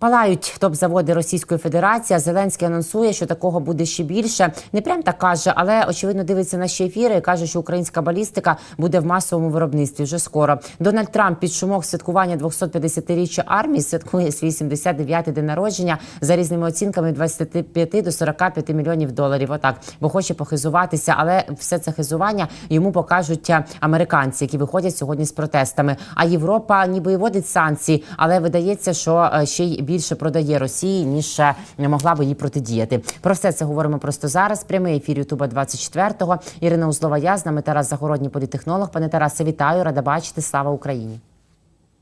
Палають топ-заводи Російської Федерації. а Зеленський анонсує, що такого буде ще більше. Не прям так каже, але очевидно дивиться наші ефіри. і Каже, що українська балістика буде в масовому виробництві вже скоро. Дональд Трамп під шумок святкування 250-річчя армії святкує свій 79-й день народження за різними оцінками від 25 до 45 мільйонів доларів. Отак, бо хоче похизуватися, але все це хизування йому покажуть американці, які виходять сьогодні з протестами. А Європа ніби і вводить санкції, але видається, що е, ще й більше продає Росії ніж могла би їй протидіяти. Про все це говоримо просто зараз. Прямий ефір Ютуба 24-го. Ірина Узлова, я з нами Тарас Загородній політехнолог. Пане Тарасе, вітаю, рада бачити. Слава Україні.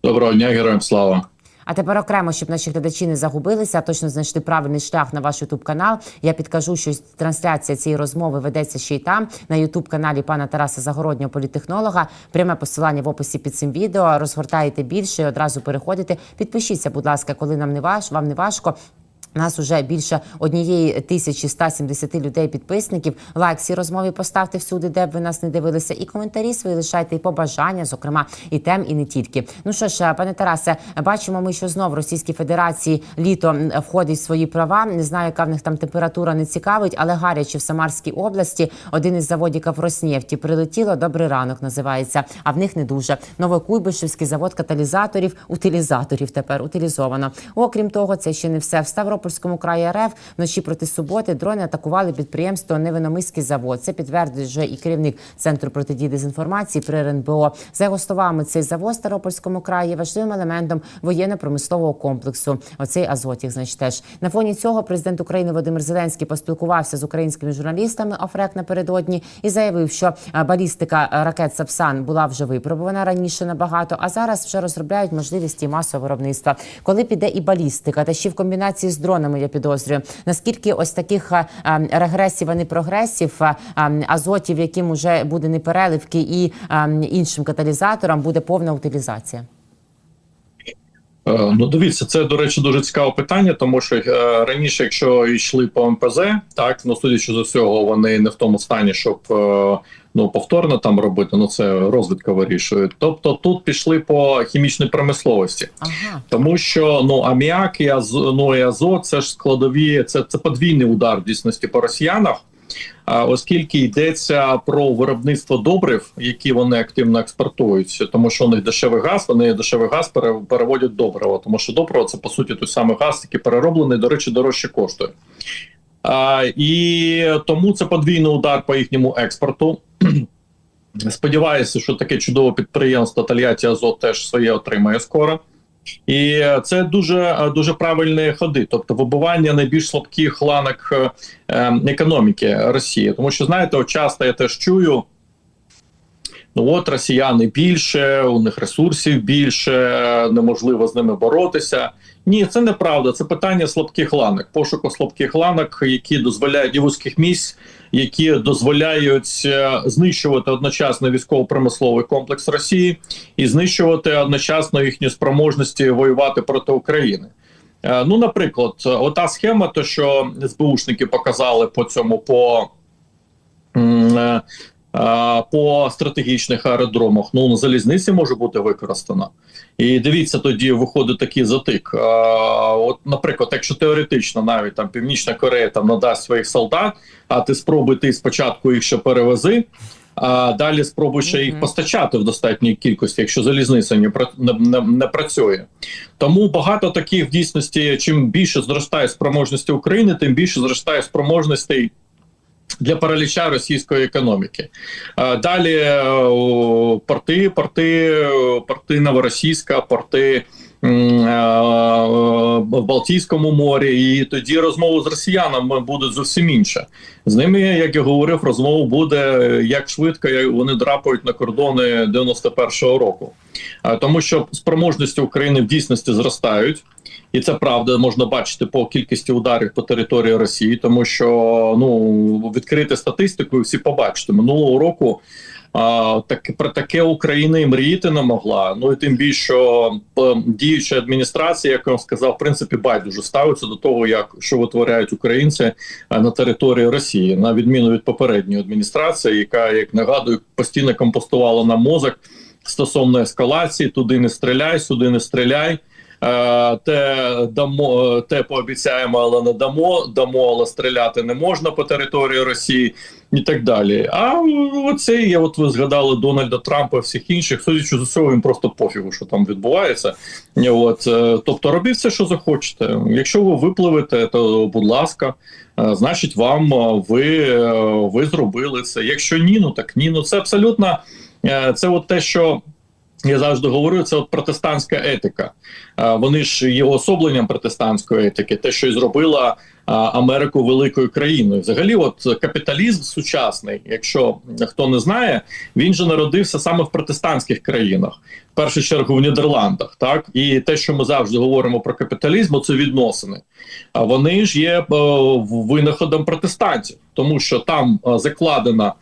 Доброго дня, героям слава. А тепер окремо, щоб наші глядачі не загубилися, а точно знайшли правильний шлях на ваш ютуб канал. Я підкажу, що трансляція цієї розмови ведеться ще й там на ютуб каналі пана Тараса Загороднього політехнолога. Пряме посилання в описі під цим відео. Розгортаєте більше, і одразу переходите. Підпишіться, будь ласка, коли нам не важ, вам не важко. Нас уже більше однієї тисячі 170 людей підписників. Лайк цій розмові поставте всюди, де б ви нас не дивилися, і коментарі свої лишайте, і побажання, зокрема, і тем, і не тільки. Ну що ж, пане Тарасе, бачимо, ми що знов Російській Федерації літо входить в свої права. Не знаю, яка в них там температура не цікавить, але гаряче в Самарській області один із заводів Роснефті прилетіло. Добрий ранок називається. А в них не дуже. Новокуйбишевський завод каталізаторів, утилізаторів тепер утилізовано. Окрім того, це ще не все. В Ставропольському краї РФ вночі проти суботи дрони атакували підприємство Невиномиський завод. Це підтвердить вже і керівник центру протидії дезінформації при РНБО. За його словами, цей завод в Ставропольському краї є важливим елементом воєнно-промислового комплексу. Оцей Азотік, значить, теж на фоні цього президент України Володимир Зеленський поспілкувався з українськими журналістами ОФРЕК напередодні і заявив, що е, балістика е, ракет Сапсан була вже випробувана раніше набагато, а зараз вже розробляють можливість і масового виробництва. Коли піде і балістика, та ще в комбінації з дронами, я підозрюю, наскільки ось таких регресів, а не прогресів, азотів, яким уже буде не переливки, і іншим каталізаторам буде повна утилізація. Е, Ну, дивіться, це до речі дуже цікаве питання, тому що е, раніше, якщо йшли по МПЗ, так ну судячи з усього, вони не в тому стані, щоб е, ну повторно там робити. Ну це розвідка вирішує. Тобто тут пішли по хімічній промисловості, Ага. тому що ну аміак і аз, ну, і азот це ж складові, це, це подвійний удар в дійсності по росіянах. Оскільки йдеться про виробництво добрив, які вони активно експортують, тому що у них дешевий газ, вони дешевий газ переводять добриво, тому що добриво це по суті той самий газ, який перероблений, до речі, дорожче коштує. А, і тому це подвійний удар по їхньому експорту. Сподіваюся, що таке чудове підприємство Тольятті Азот теж своє отримає скоро. І це дуже дуже правильні ходи, тобто вибивання найбільш слабких ланок е, е, економіки Росії. Тому що знаєте, часто я теж чую. Ну от росіяни більше, у них ресурсів більше, неможливо з ними боротися. Ні, це неправда. Це питання слабких ланок, пошуку слабких ланок, які дозволяють і вузьких місць, які дозволяють е, знищувати одночасно військово-промисловий комплекс Росії і знищувати одночасно їхні спроможності воювати проти України. Е, Ну, наприклад, ота схема, то що СБУшники показали по цьому по. Е, По стратегічних аеродромах ну на залізниці може бути використана, і дивіться, тоді виходить такий затик. Е, От, наприклад, якщо теоретично навіть там Північна Корея там надасть своїх солдат, а ти спробуй ти спочатку їх ще перевези, а далі спробуй ще їх постачати в достатній кількості, якщо залізниця не, не, не працює. Тому багато таких в дійсності, чим більше зростає спроможності України, тим більше зростає спроможностей для параліча російської економіки. Далі е, порти, порти, порти Новоросійська, порти е, в Балтійському морі, і тоді розмови з росіянами будуть зовсім інше. З ними, як я говорив, розмова буде е, як швидко вони драпають на кордони 91-го року. Тому що спроможності України в дійсності зростають. І це правда можна бачити по кількості ударів по території Росії, тому що ну відкрити статистику, і всі побачите минулого року. А, так про таке Україна і мріяти не могла. Ну і тим більше що діюча адміністрація, як я вам сказав, в принципі, байдуже ставиться до того, як що витворяють українці на території Росії, на відміну від попередньої адміністрації, яка як нагадую постійно компостувала на мозок стосовно ескалації: туди не стріляй, сюди не стріляй. Е, те дамо, те пообіцяємо, але не дамо, дамо, але стріляти не можна по території Росії і так далі. А оцей, я от ви згадали Дональда Трампа, всіх інших, судячи з усього, їм просто пофігу, що там відбувається. От, е, тобто робіть все, що захочете. Якщо ви випливете, то будь ласка, е, значить, вам ви, ви зробили це. Якщо ні, ну так ні. Ну це абсолютно це от те, що. Я завжди говорю, це от протестантська етика. Вони ж є особленням протестантської етики, те, що й зробила Америку великою країною. Взагалі, от капіталізм сучасний, якщо хто не знає, він же народився саме в протестантських країнах, в першу чергу в Нідерландах. Так і те, що ми завжди говоримо про капіталізм, це відносини. А вони ж є е, винаходом протестантів, тому що там е, закладена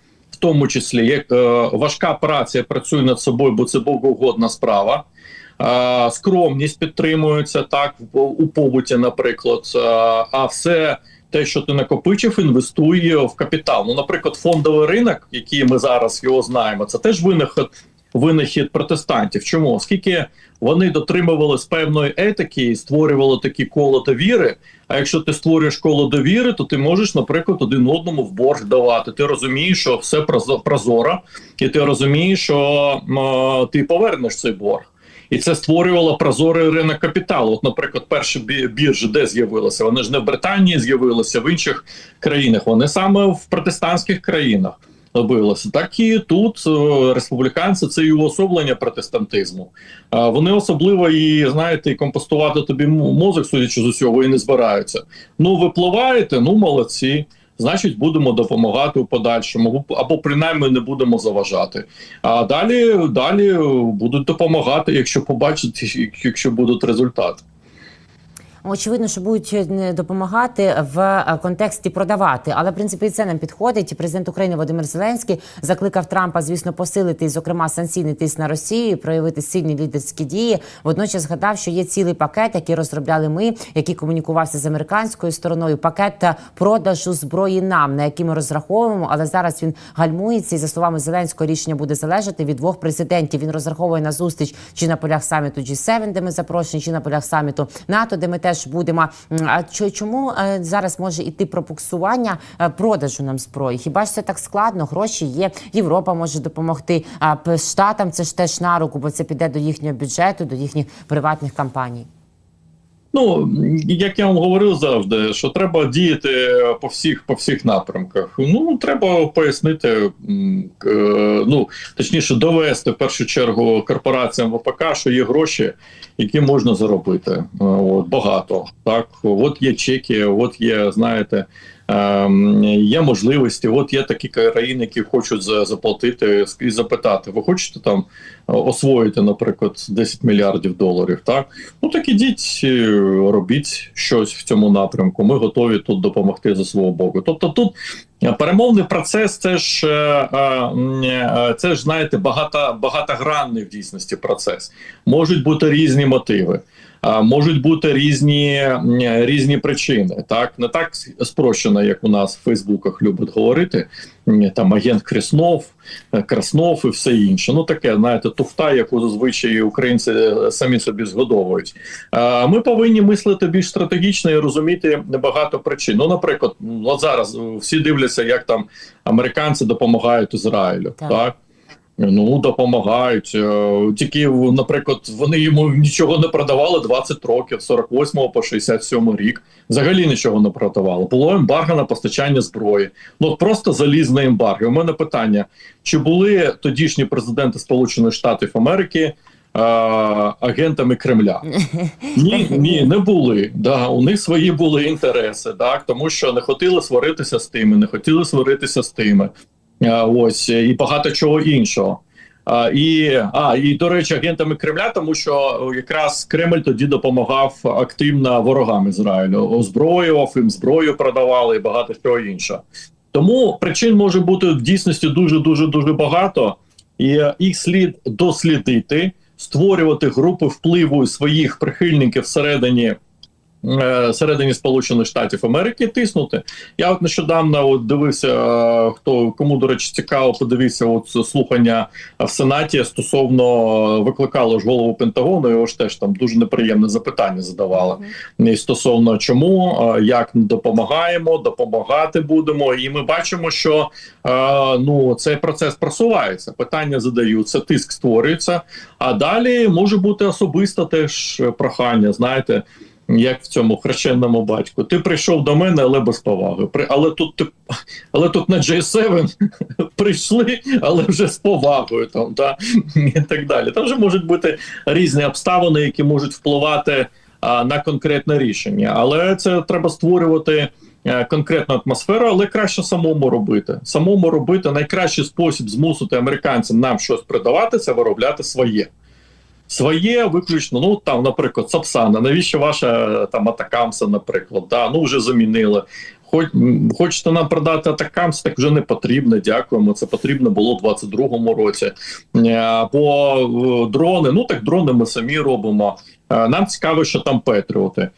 тому числі як е, важка праця працює над собою, бо це богоугодна справа. Е, скромність підтримується так у побуті, наприклад. Е, а все те, що ти накопичив, інвестує в капітал. Ну, наприклад, фондовий ринок, який ми зараз його знаємо, це теж винахід, винахід протестантів. Чому? Оскільки вони дотримувались певної етики і створювали такі коло довіри. А якщо ти створюєш коло довіри, то ти можеш, наприклад, один одному в борг давати. Ти розумієш, що все прозо- прозоро, і ти розумієш, що е, ти повернеш цей борг. І це створювало прозорий ринок капіталу. От, наприклад, перші біржі де з'явилися? Вони ж не в Британії з'явилися, в інших країнах. Вони саме в протестантських країнах робилося. Так і тут е, республіканці це і уособлення протестантизму. Вони особливо і знаєте, і компостувати тобі мозок, судячи з усього, і не збираються. Ну, випливаєте, ну молодці. Значить, будемо допомагати у подальшому, або принаймні не будемо заважати. А далі, далі будуть допомагати, якщо побачать, якщо будуть результати. Очевидно, що будуть е, допомагати в е, контексті продавати, але в принципі це нам підходить. Президент України Володимир Зеленський закликав Трампа, звісно, посилити, зокрема, санкційний тиск на Росію, проявити сильні лідерські дії. Водночас згадав, що є цілий пакет, який розробляли ми, який комунікувався з американською стороною. Пакет продажу зброї нам, на який ми розраховуємо, але зараз він гальмується. І за словами Зеленського, рішення буде залежати від двох президентів. Він розраховує на зустріч чи на полях саміту G7, де ми запрошені, чи на полях саміту НАТО, де ми теж будемо. А чо- чому е, зараз може іти пропуксування е, продажу нам зброї? Хіба ж це так складно? Гроші є. Європа може допомогти. А штатам це ж теж на руку, бо це піде до їхнього бюджету, до їхніх приватних компаній. Ну як я вам говорив завжди, що треба діяти по всіх по всіх напрямках. Ну треба пояснити, е, ну точніше, довести в першу чергу корпораціям ВПК, що є гроші, які можна заробити. Е, От багато так. От є чеки, от є, знаєте. Ем, Є можливості, от є такі країни, які хочуть за- заплатити і запитати: ви хочете там е, освоїти, наприклад, 10 мільярдів доларів? Так ну так ідіть, е, робіть щось в цьому напрямку. Ми готові тут допомогти за свого боку. Тобто, тут е, перемовний процес це ж це ж знаєте багато, багатогранний в дійсності процес. Можуть бути різні мотиви. Можуть бути різні різні причини, так не так спрощено, як у нас в Фейсбуках люблять говорити. Там агент Краснов, е, Краснов і все інше. Ну таке, знаєте, туфта, яку зазвичай українці е, самі собі згодовують. Ми повинні мислити більш стратегічно і розуміти багато причин. Ну, наприклад, от зараз е, всі дивляться, як там американці допомагають Ізраїлю. Так. Так. Ну, допомагають. Е, Тільки, наприклад, вони йому нічого не продавали 20 років, з 48 по 67 рік. Взагалі нічого не продавали. Було ембарго на постачання зброї. Ну просто залізне ембарго. У мене питання: чи були тодішні президенти Сполучених Штатів Америки е, агентами Кремля? Ні, ні, не були. Да, у них свої були інтереси, так тому що не хотіли сваритися з тими, не хотіли сваритися з тими. А, ось і багато чого іншого. А, і а і до речі, агентами Кремля, тому що якраз Кремль тоді допомагав активно ворогам Ізраїлю, озброював їм зброю продавали і багато чого іншого. Тому причин може бути в дійсності дуже дуже дуже багато, і е, їх слід дослідити, створювати групи впливу своїх прихильників всередині е, всередині Сполучених Штатів Америки тиснути. Я от нещодавно от дивився, е, хто кому до речі цікаво, подивився от слухання в Сенаті стосовно е, викликало ж голову Пентагону. Його ж теж там дуже неприємне запитання задавали. І стосовно чому, як допомагаємо, допомагати будемо. І ми бачимо, що ну цей процес просувається. Питання задаються, тиск створюється. А далі може бути особисто теж прохання. Знаєте, як в цьому хрещенному батьку. Ти прийшов до мене, але без поваги. Але тут ти але тут на J7 прийшли, але вже з повагою там та і так далі. Там вже можуть бути різні обставини, які можуть впливати а, на конкретне рішення. Але це треба створювати. е, Конкретну атмосферу, але краще самому робити. Самому робити найкращий спосіб змусити американцям нам щось придавати, це виробляти своє. Своє виключно, ну там, наприклад, Сапсана. Навіщо ваша там Атакамса, наприклад? Да, ну вже замінили. Хоч хочете нам продати Атакамс, так вже не потрібно. Дякуємо. Це потрібно було в 22-му році. Е, Або е, дрони. Ну так дрони ми самі робимо. Е, Нам цікаво, що там Петріоти.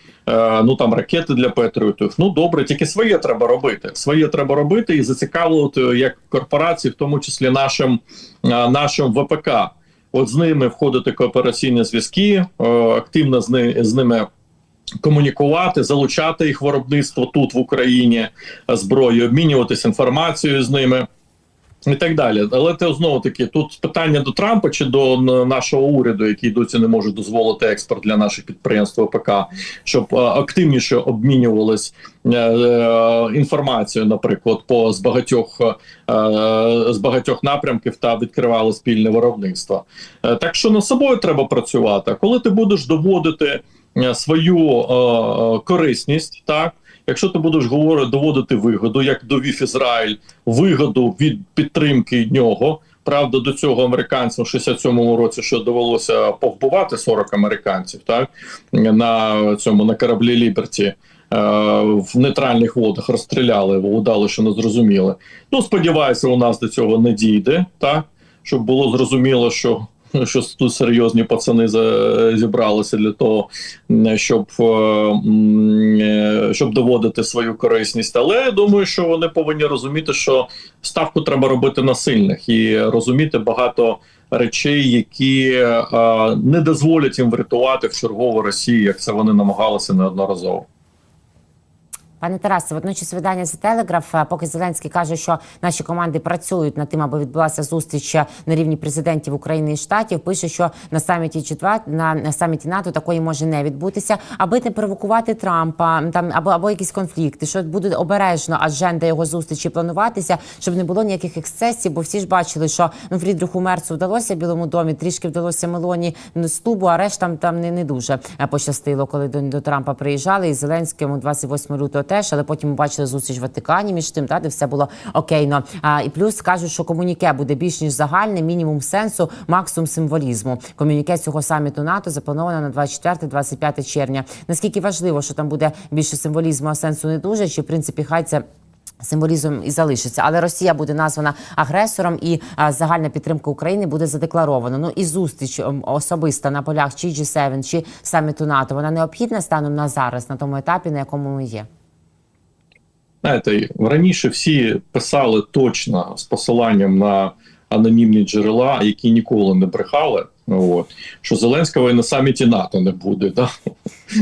Ну там ракети для Петріотів. Ну добре, тільки своє треба робити. Своє треба робити і зацікавлювати як корпорації, в тому числі нашим, нашим ВПК. От з ними входити коопераційні зв'язки, е, активно з, ни, з ними комунікувати, залучати їх виробництво тут в Україні зброю, обмінюватися інформацією з ними. І так далі, але це знову таки тут питання до Трампа чи до нашого уряду, який досі не може дозволити експорт для наших підприємств ВПК, щоб е, активніше обмінювались е, е, інформацією, наприклад, по з багатьох е, з багатьох напрямків та відкривали спільне виробництво. Так що над собою треба працювати. Коли ти будеш доводити свою корисність, так. Якщо ти будеш говорити доводити вигоду, як довів Ізраїль, вигоду від підтримки нього. Правда, до цього американцям в 67-му році що довелося повбивати 40 американців, так на цьому на кораблі Ліберті. е, В нейтральних водах розстріляли, удали, що не зрозуміли. Ну, сподіваюся, у нас до цього не дійде, так щоб було зрозуміло, що що тут серйозні пацани зібралися для того, щоб, е, е, щоб доводити свою корисність. Але я думаю, що вони повинні розуміти, що ставку треба робити на сильних і розуміти багато речей, які е, не дозволять їм врятувати в чергову Росію, як це вони намагалися неодноразово. Пане Тарасе, водночас видання Telegraph, е, поки Зеленський каже, що наші команди працюють над тим, аби відбулася зустріч е, на рівні президентів України і штатів. Пише, що на саміті G2, на саміті НАТО такої може не відбутися, аби не провокувати Трампа, там або або якісь конфлікти, що буде обережно адженда його зустрічі плануватися, щоб не було ніяких ексцесів. Бо всі ж бачили, що ну Фрідриху Мерцу вдалося Білому домі, трішки вдалося Мелоні ну, з тубу, а рештам там не, не дуже е, пощастило, коли до, до Трампа приїжджали. І Зеленському 28 лютого теж, але потім ми бачили зустріч в Ватикані між тим, та де все було окейно. А і плюс кажуть, що комуніке буде більш ніж загальне, мінімум сенсу, максимум символізму. Комуніке цього саміту НАТО заплановано на 24-25 червня. Наскільки важливо, що там буде більше символізму, а сенсу не дуже, чи в принципі хай це. Символізм і залишиться, але Росія буде названа агресором, і а, загальна підтримка України буде задекларована. Ну і зустріч ем, особиста на полях чи G7, чи саміту НАТО. Вона необхідна станом на зараз, на тому етапі, на якому ми є. Знаєте, раніше всі писали точно з посиланням на анонімні джерела, які ніколи не брехали. От що Зеленського і на саміті НАТО не буде, да?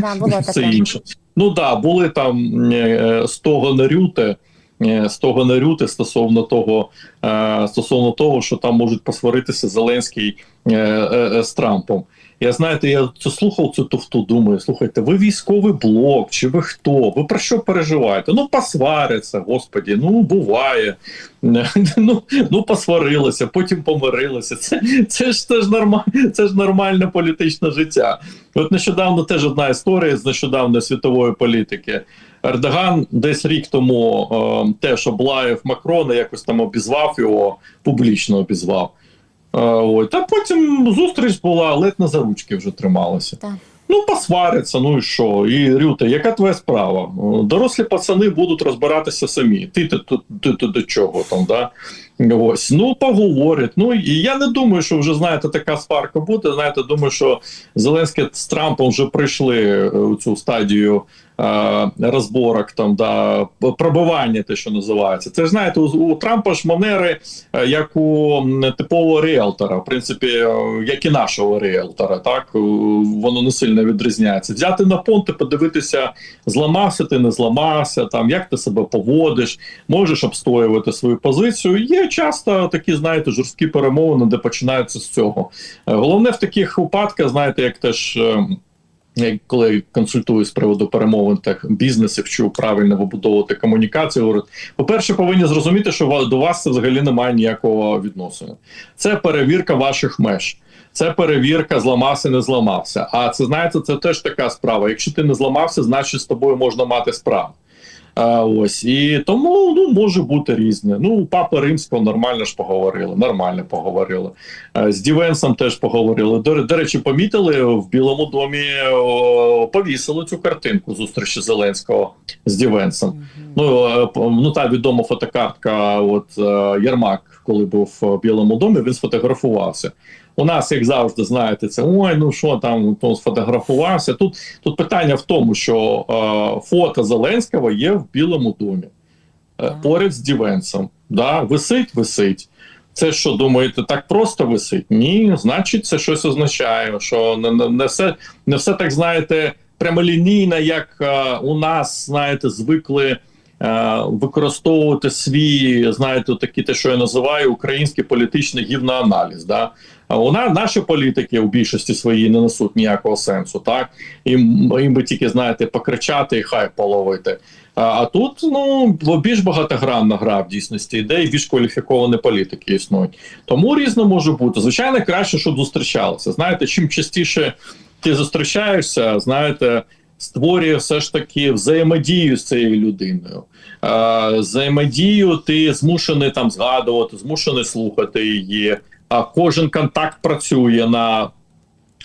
Да, було все таке. інше. Ну да, були там е, з того нарюти, е, з того нарюти стосовно того, е, стосовно того, що там можуть посваритися Зеленський е, з Трампом. Я знаєте, я це слухав цю туфту, думаю, слухайте, ви військовий блок, чи ви хто? Ви про що переживаєте? Ну, посваряться, господі, ну буває. Ну, ну посварилися, потім помирилися. Це, це ж це ж нормально, це ж нормальне політичне життя. От нещодавно теж одна історія з нещодавної світової політики. Ердоган десь рік тому е, теж облаяв Макрона, якось там обізвав його, публічно обізвав. Ой, та потім зустріч була, ледь на заручки вже трималася. Так. Ну, посваряться, ну і що? І Рюта, яка твоя справа? Дорослі пацани будуть розбиратися самі. Ти ти, ти, ти, ти до чого там, да? Ось ну поговорять. Ну і я не думаю, що вже знаєте, така сварка буде. Знаєте, думаю, що Зеленський з Трампом вже прийшли е, у цю стадію е, розборок, там да пробивання, те, що називається. Це ж знаєте, у, у Трампа ж манери, е, як у типового ріелтора, в принципі, е, як і нашого ріелтора, так воно не сильно відрізняється. Взяти на понти, подивитися, зламався ти, не зламався, там як ти себе поводиш, можеш обстоювати свою позицію. Є часто такі, знаєте, жорсткі перемовини, де починаються з цього. Е, Головне в таких випадках, знаєте, як теж. е, я коли консультую з приводу перемовин так бізнесів, вчу правильно вибудовувати комунікацію, говорять, по-перше, повинні зрозуміти, що до вас це взагалі немає ніякого відносини. Це перевірка ваших меж. Це перевірка, зламався, не зламався. А це знаєте, це теж така справа. Якщо ти не зламався, значить з тобою можна мати справу. А, ось і тому ну може бути різне. Ну, папа римського нормально ж поговорили, нормально поговорили. Е, З Дівенсом теж поговорили. До, до речі, помітили в Білому домі о, повісили цю картинку зустрічі Зеленського з Дівенсом. Ну, е, ну та відома фотокартка. От е, Єрмак, коли був в Білому домі, він сфотографувався. У нас, як завжди, знаєте, це ой, ну що там то сфотографувався. Тут тут питання в тому, що е, фото Зеленського є в Білому домі е, поряд з Дівенсом. Да? Висить, висить. Це що думаєте, так просто висить? Ні, значить, це щось означає, що не, не, не все не все так знаєте прямолінійно, як е, у нас знаєте, звикли е, використовувати свій, знаєте, такі те, що я називаю український політичний гівноаналіз. Да? А у наші політики у більшості своїй не несуть ніякого сенсу. Так їм, їм би тільки знаєте покричати і хай половити. А, а тут ну більш багатогранна гра в дійсності йде, і більш кваліфіковані політики існують. Тому різно може бути. Звичайно, краще, щоб зустрічалися. Знаєте, чим частіше ти зустрічаєшся, знаєте. Створює все ж таки взаємодію з цією людиною. Взаємодію ти змушений там згадувати, змушений слухати її. А кожен контакт працює на,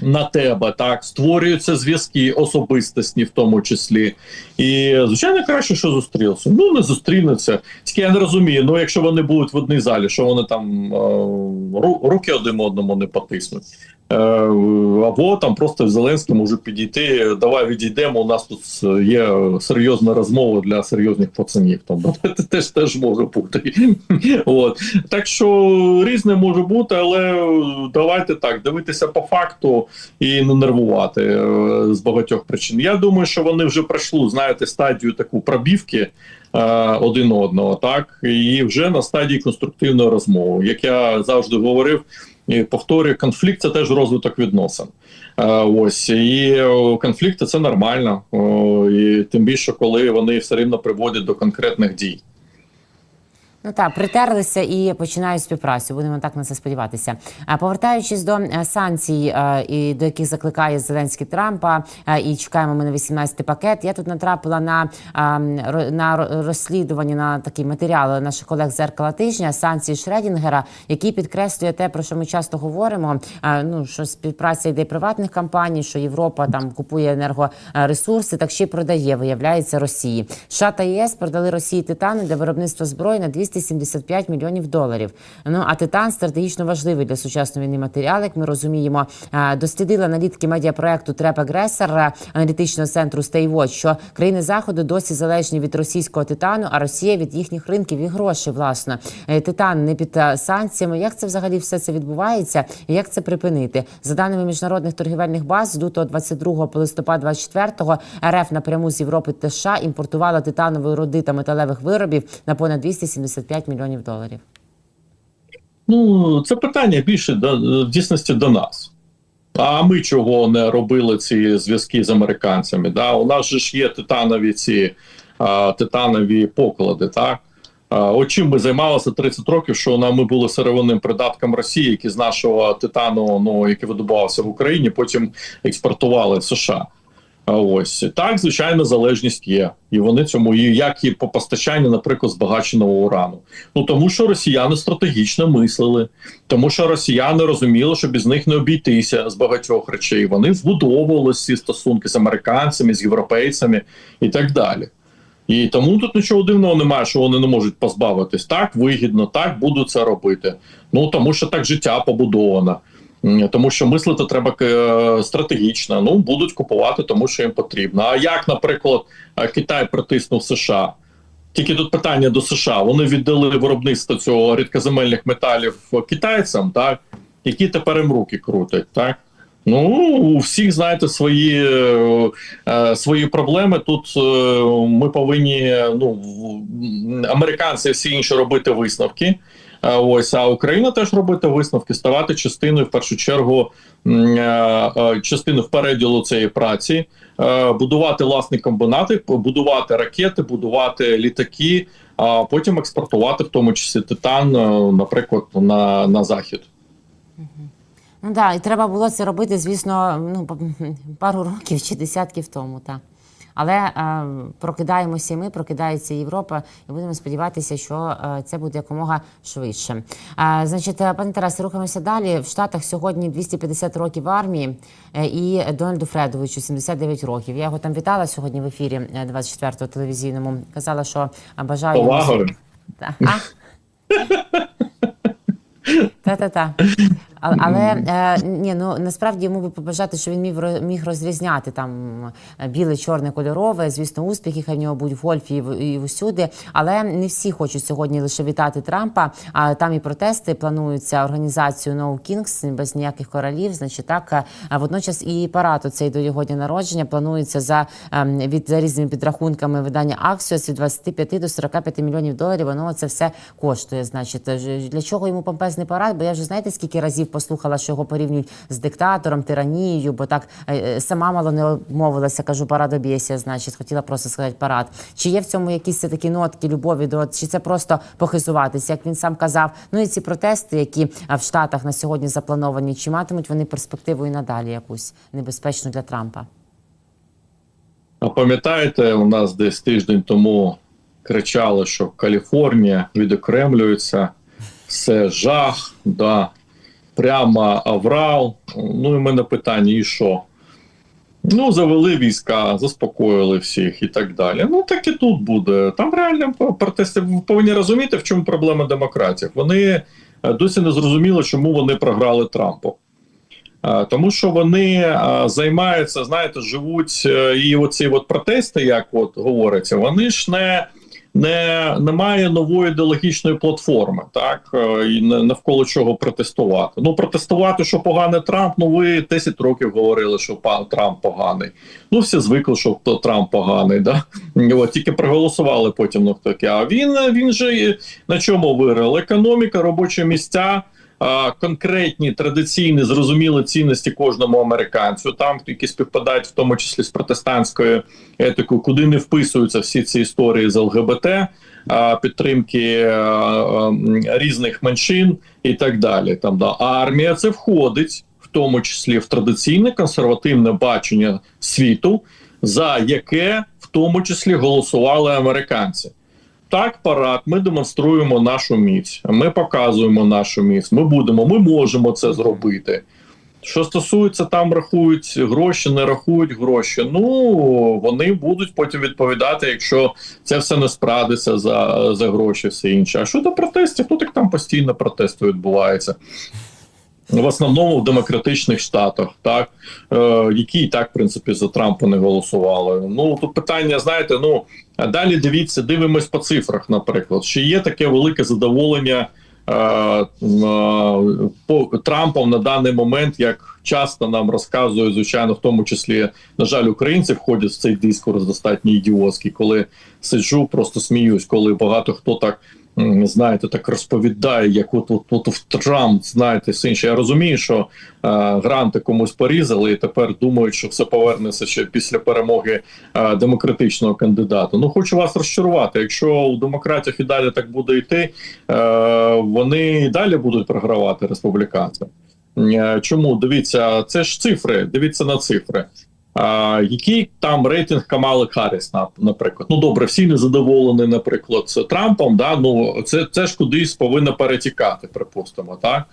на тебе, так створюються зв'язки особистості, в тому числі. І звичайно, краще, що зустрілися. Ну не зустрінуться. Тільки я не розумію. Ну, якщо вони будуть в одній залі, що вони там е, руки один одному не потиснуть. Е, або там просто Зеленський може підійти. Давай відійдемо. У нас тут є серйозна розмова для серйозних пацанів. Там це теж теж може бути. От так що різне може бути, але давайте так дивитися по факту і не нервувати е, з багатьох причин. Я думаю, що вони вже пройшли, знаєте, стадію таку пробівки. е, Один одного, так і вже на стадії конструктивної розмови, як я завжди говорив, і повторюю, конфлікт це теж розвиток відносин. Е, Ось і конфлікти це нормально, і тим більше, коли вони все рівно приводять до конкретних дій. Ну так, притерлися і починають співпрацю. Будемо так на це сподіватися. А повертаючись до е, санкцій, е, і до яких закликає Зеленський Трампа, е, і чекаємо ми на 18-й пакет. Я тут натрапила на, е, на ро- розслідування на такий матеріал наших колег зеркала тижня санкції Шредінгера, який підкреслює те, про що ми часто говоримо. Ну що співпраця йде приватних компаній, що Європа там купує енергоресурси, так ще й продає, виявляється Росії. США та ЄС продали Росії титани для виробництва зброї на 275 мільйонів доларів. Ну а титан стратегічно важливий для сучасної війни матеріал, як ми розуміємо. Е, Дослідили аналітики медіапроекту Треп Агресор е, аналітичного центру Stay що країни заходу досі залежні від російського титану, а Росія від їхніх ринків і грошей. Власне Е, титан не під санкціями. Як це взагалі все це відбувається? І як це припинити? За даними міжнародних торгівельних баз, з лютого 22 по листопад 24 РФ напряму з Європи та США імпортувала титанової руди та металевих виробів на понад 275 мільйонів доларів. Ну, це питання більше до, в дійсності до нас. А ми чого не робили ці зв'язки з американцями? Да? У нас же ж є титанові ці а, титанові поклади, так? От чим ми займалися 30 років, що на- ми були сировинним придатком Росії, які з нашого титану, ну який видобувався в Україні, потім експортували в США. А Ось так, звичайно, залежність є, і вони цьому і як і по постачанню, наприклад, збагаченого урану. Ну тому що росіяни стратегічно мислили, тому що росіяни розуміли, що без них не обійтися з багатьох речей. Вони збудовували ці стосунки з американцями, з європейцями і так далі. І тому тут нічого дивного немає, що вони не можуть позбавитись. Так вигідно, так будуть це робити. Ну тому що так життя побудовано. Тому що мислити треба е, стратегічно. Ну будуть купувати, тому що їм потрібно. А як, наприклад, е, Китай притиснув США? Тільки тут питання до США. Вони віддали виробництво цього рідкоземельних металів китайцям, так які тепер їм руки крутять, так. Ну, у всіх знаєте свої е, свої проблеми. Тут ми повинні ну американці всі інші робити висновки. Е, Ось а Україна теж робити висновки, ставати частиною в першу чергу е, е, частиною впереділу цієї праці, будувати власні комбінати, будувати ракети, будувати літаки, а потім експортувати, в тому числі титан, наприклад, на, на захід. Ну да, і треба було це робити, звісно, ну пару років чи десятків тому, так. Але е, прокидаємося і ми, прокидається Європа, і будемо сподіватися, що е, це буде якомога швидше. Е, значить, пане Тарасе, рухаємося далі. В Штатах сьогодні 250 років армії е, і Дональду Фредовичу 79 років. Я його там вітала сьогодні в ефірі е, 24-го телевізійному. Казала, що бажаю Повагою. Та-та-та. А- Але е, ні, ну насправді йому би побажати, що він міг міг розрізняти там е, біле, чорне, кольорове. Звісно, успіхи хай в нього будуть в гольфі і, в- і усюди. Але не всі хочуть сьогодні лише вітати Трампа. А там і протести плануються організацію No Kings без ніяких королів. Значить, так е, а водночас і парад оцей до його дня народження планується за ем, від за різними підрахунками видання Axios від 25 до 45 мільйонів доларів. Воно це все коштує. Значить, Ж- для чого йому помпезний парад? Бо я вже знаєте, скільки разів послухала, що його порівнюють з диктатором, тиранією, бо так е, е, сама мало не обмовилася. Кажу, парад об'єсія, значить, хотіла просто сказати парад. Чи є в цьому якісь такі нотки любові до чи це просто похизуватися, як він сам казав? Ну і ці протести, які в Штатах на сьогодні заплановані, чи матимуть вони перспективу і надалі якусь небезпечну для Трампа? А пам'ятаєте, у нас десь тиждень тому кричали, що Каліфорнія відокремлюється, все жах, да, прямо аврал. Ну і в мене питання: і що? Ну, завели війська, заспокоїли всіх і так далі. Ну, так і тут буде. Там реально протести. Ви повинні розуміти, в чому проблема демократів. Вони е, досі не зрозуміли, чому вони програли Трампу. Е, Тому що вони е, займаються, знаєте, живуть і оці от протести, як от говориться, вони ж не, не немає нової ідеологічної платформи, так е, і не- навколо чого протестувати. Ну, протестувати, що поганий Трамп. Ну ви 10 років говорили, що пан Трамп поганий. Ну всі звикли, що Трамп поганий. Да? От тільки проголосували потім ну таке. А він він же на чому виграв? Економіка, робочі місця конкретні традиційні зрозумілі цінності кожному американцю, там які співпадають в тому числі з протестантською етикою, куди не вписуються всі ці історії з ЛГБТ, підтримки а, м, різних меншин і так далі. Там да армія це входить в тому числі в традиційне консервативне бачення світу, за яке в тому числі голосували американці. Так, парад, ми демонструємо нашу міць. Ми показуємо нашу міць. Ми будемо, ми можемо це зробити. Що стосується там, рахують гроші, не рахують гроші. Ну вони будуть потім відповідати, якщо це все не справдиться за, за гроші, все інше. А щодо протестів, ну так там постійно протести відбуваються. В основному в демократичних штатах, так е, які і так в принципі за Трампа не голосували. Ну тут питання, знаєте, ну далі дивіться, дивимось по цифрах, наприклад, чи є таке велике задоволення е, е, по Трампом на даний момент, як часто нам розказують, звичайно, в тому числі, на жаль, українці входять в цей дискурс достатньо ідіотський, коли сиджу, просто сміюсь, коли багато хто так. М, Знаєте, так розповідає, як от, от, от в Трамп, знаєте, все інше. Я розумію, що е, гранти комусь порізали, і тепер думають, що все повернеться ще після перемоги е, демократичного кандидата. Ну хочу вас розчарувати. Якщо у демократів і далі так буде йти, е, вони і далі будуть програвати республіканцям. Е, Чому дивіться, це ж цифри. Дивіться на цифри. Який там рейтинг Камали Харріс, на- наприклад? Ну добре, всі незадоволені, наприклад, з Трампом. Да? Ну це, це ж кудись повинно перетікати, припустимо, так?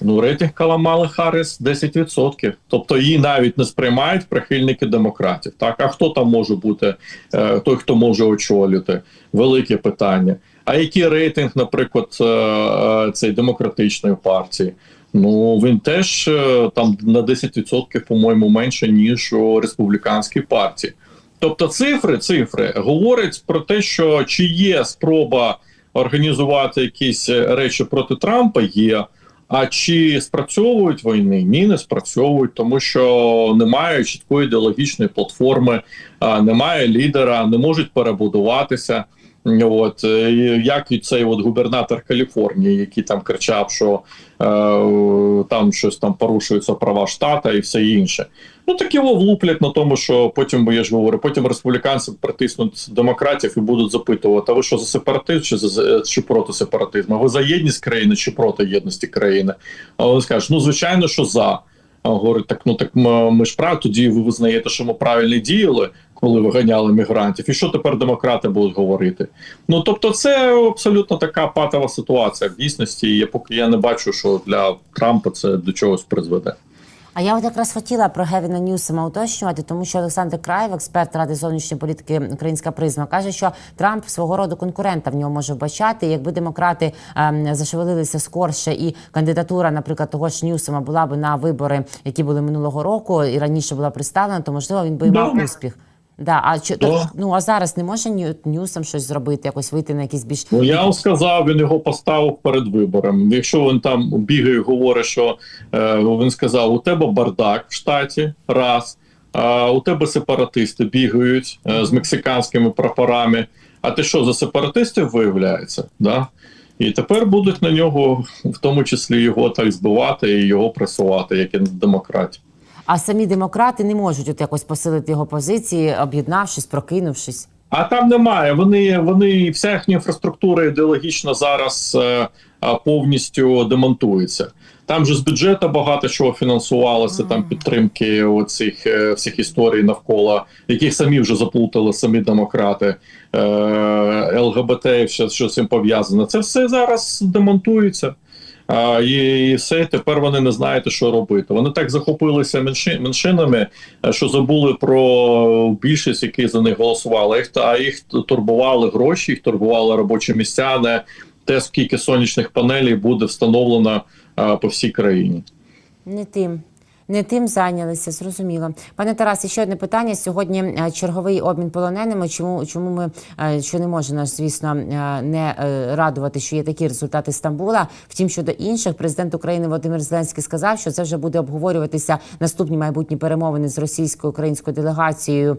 Ну, рейтинг Каламали Харріс 10%. Тобто її навіть не сприймають прихильники демократів. Так, а хто там може бути, е, той, хто може очолювати? Велике питання. А який рейтинг, наприклад, е, е, цієї демократичної партії? Ну він теж е, там на 10%, по-моєму, менше ніж у республіканській партії. Тобто, цифри, цифри говорять про те, що чи є спроба організувати якісь е, речі проти Трампа, є. А чи спрацьовують війни? Ні, не спрацьовують, тому що немає чіткої ідеологічної платформи, немає лідера, не можуть перебудуватися. От е, як і цей от губернатор Каліфорнії, який там кричав, що е, там щось там порушуються права штата і все інше. Ну так його влуплять на тому, що потім, бо я ж говорю, потім республіканці притиснуть демократів і будуть запитувати: а ви що за сепаратизм чи за чи проти сепаратизму? Ви за єдність країни чи проти єдності країни? А вони скажуть, ну звичайно, що за. А говорить, так ну так ми ж прав, тоді ви визнаєте, що ми правильно діяли, коли виганяли мігрантів. І що тепер демократи будуть говорити? Ну тобто, це абсолютно така патова ситуація в дійсності. Я поки я не бачу, що для Трампа це до чогось призведе. А я от якраз хотіла про Гевіна Ньюсема уточнювати, тому що Олександр Краєв, експерт ради зовнішньої політики Українська призма, каже, що Трамп свого роду конкурента в нього може вбачати. Якби демократи ем, зашевелилися скорше, і кандидатура, наприклад, того ж Ньюсема була б на вибори, які були минулого року, і раніше була представлена, то можливо він би мав Да. успіх. Да, а чи так, ну а зараз не може Нью- Ньюсом щось зробити, якось вийти на якісь більш Ну я вам сказав, він його поставив перед вибором. Якщо він там бігає, і говорить, що е, він сказав: у тебе бардак в штаті, раз, а у тебе сепаратисти бігають е, з мексиканськими прапорами. А ти що за сепаратистів виявляється? Да? І тепер будуть на нього, в тому числі, його так збивати і його пресувати, як і на демократів. А самі демократи не можуть от якось посилити його позиції, об'єднавшись, прокинувшись. А там немає. Вони вони вся їхня інфраструктура ідеологічно зараз е, повністю демонтується. Там же з бюджету багато чого фінансувалося, там підтримки оцих е, всіх історій навколо, яких самі вже заплутали самі демократи, е, ЛГБТ, і все, що з цим пов'язано. Це все зараз демонтується. І, і все тепер вони не знають, що робити. Вони так захопилися менши, меншинами, е, що забули про більшість, які за них голосували. Їх а їх турбували гроші, їх турбували робочі місця, не те, скільки сонячних панелей буде встановлено а, по всій країні. Не тим. Не тим зайнялися, зрозуміло. Пане Тарасе, ще одне питання. Сьогодні е, черговий обмін полоненими. Чому чому ми е, що не може нас, звісно, е, не радувати, що є такі результати Стамбула? Втім, щодо інших, президент України Володимир Зеленський сказав, що це вже буде обговорюватися наступні майбутні перемовини з російською українською делегацією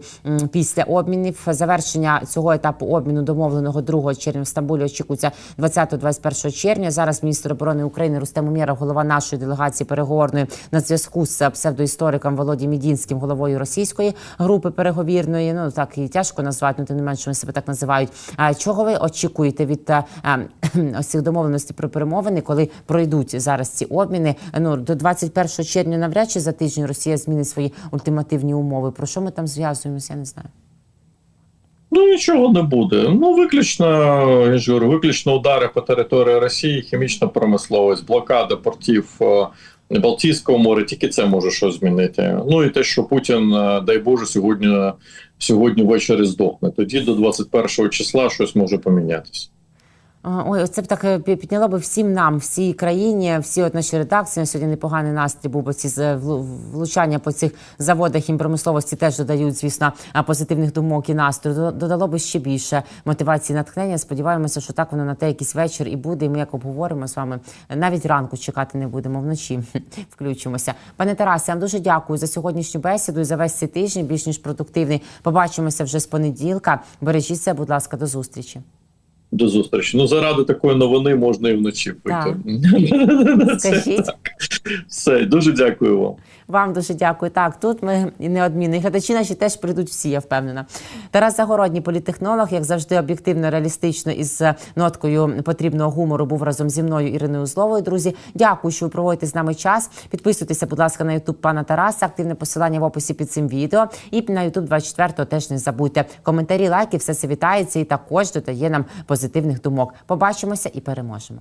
після обмінів. Завершення цього етапу обміну домовленого 2 червня в Стамбулі очікується 20-21 червня. Зараз міністр оборони України Рустем Умєров, голова нашої делегації переговорної на зв'язку з псевдоісториком Володі Мідінським, головою російської групи переговірної. Ну так і тяжко назвати, ну тим не менше вони себе так називають. А чого ви очікуєте від е, е, ось цих домовленостей про перемовини, коли пройдуть зараз ці обміни? Ну до 21 червня навряд чи за тиждень Росія змінить свої ультимативні умови. Про що ми там зв'язуємося? Я не знаю. Ну нічого не буде. Ну виключно я ж говорю, виключно удари по території Росії, хімічна промисловість, блокада портів е, Балтійського моря. Тільки це може щось змінити. Ну і те, що Путін, е, дай Боже, сьогодні сьогодні ввечері здохне. Тоді до 21 числа щось може помінятися. А, Ой, це б так е, підняло би всім нам, всій країні, всі от наші редакції. Сьогодні непоганий настрій був, бо ці влучання по цих заводах хімпромисловості теж додають, звісно, позитивних думок і настрою. Додало би ще більше мотивації натхнення. Сподіваємося, що так воно на те якийсь вечір і буде. І ми як обговоримо з вами. Навіть ранку чекати не будемо вночі. Включимося. Пане Тарасе, я вам дуже дякую за сьогоднішню бесіду і за весь цей тиждень, більш ніж продуктивний. Побачимося вже з понеділка. Бережіть себе, будь ласка, до зустрічі. До зустрічі. Ну заради такої новини можна і вночі вийти. Скажіть. Все, дуже дякую вам. Вам дуже дякую. Так, тут ми неодмінно. І глядачі наші теж прийдуть всі, я впевнена. Тарас Загородній, політтехнолог, як завжди, об'єктивно, реалістично із ноткою потрібного гумору був разом зі мною Іриною Зловою. Друзі, дякую, що ви проводите з нами час. Підписуйтеся, будь ласка, на Ютуб пана Тараса. Активне посилання в описі під цим відео. І на Ютуб 24 теж не забудьте. Коментарі, лайки, все це вітається і також додає нам позитивних думок. Побачимося і переможемо.